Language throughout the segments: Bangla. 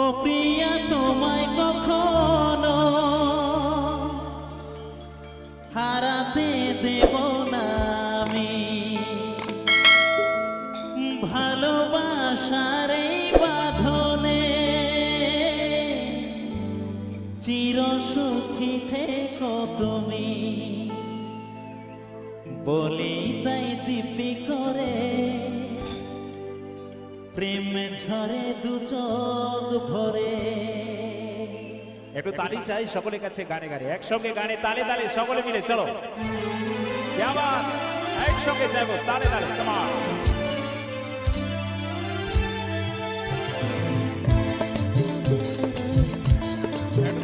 ও প্রিয়া তোমায় কখনো হারাতে দেব না আমি। ভালোবাসার এই বাঁধনে চির সুখী থেকো তুমি। বলি তাই করে প্রেম ঝরে দু চোখ ভরে। একটু তালি চাই সকলের কাছে গানে গানে। একসঙ্গে গানে তালে তালে সকলে মিলে, চলো। একসঙ্গে যাব, তালে তালে তোমার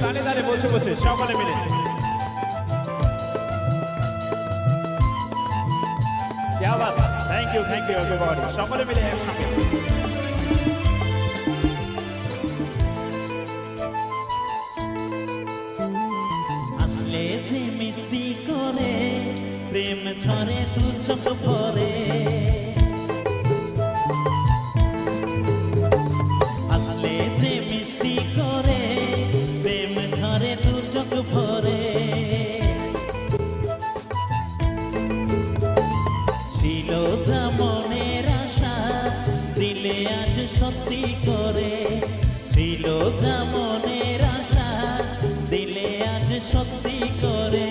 তালে তালে বসে বসে সকলে মিলে। আবার? Thank you thank you everybody সকলে মিলে একসঙ্গে। আসলে যে মিষ্টি করে প্রেম ঝরে দু চোখ ভরে আজ সত্যি করে। ছিল জামনের আশা, দিলে আজ সত্যি করে।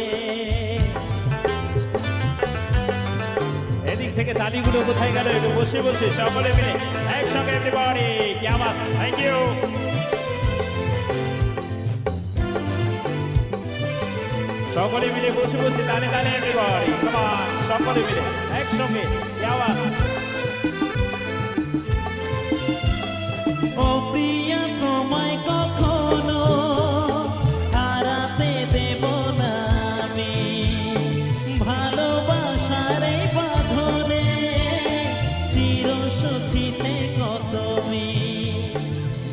এদিক থেকে তালিগুলো কোথায় গেল? একটু বসে বসে সকলে মিলে একসঙ্গে এভরিবডি কি আবার? থ্যাংক ইউ সকলে মিলে বসে বসে দানে দানে এভরিবডি কমান সকলে মিলে একসঙ্গে। কি সুখী থেকো তুমি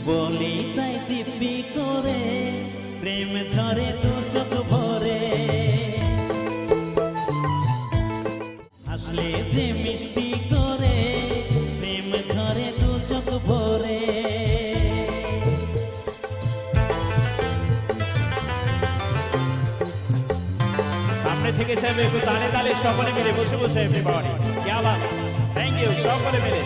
বলি তাই দিব্যি করে, প্রেম ঝরে তো চোখ ভরে। আসলে যে মিষ্টি করে সামনে থেকে চাইবে একটু তালে তালে সকলে মিলে বসে বসে এভরিবডি কি আবার? থ্যাংক ইউ সকলে মিলে।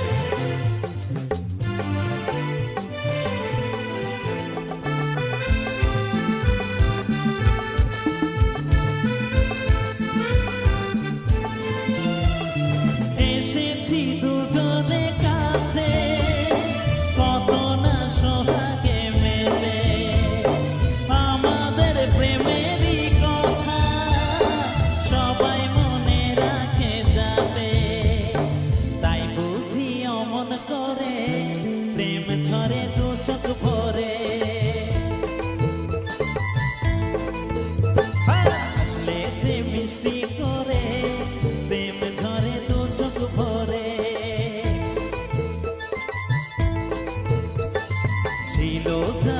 ছিল যা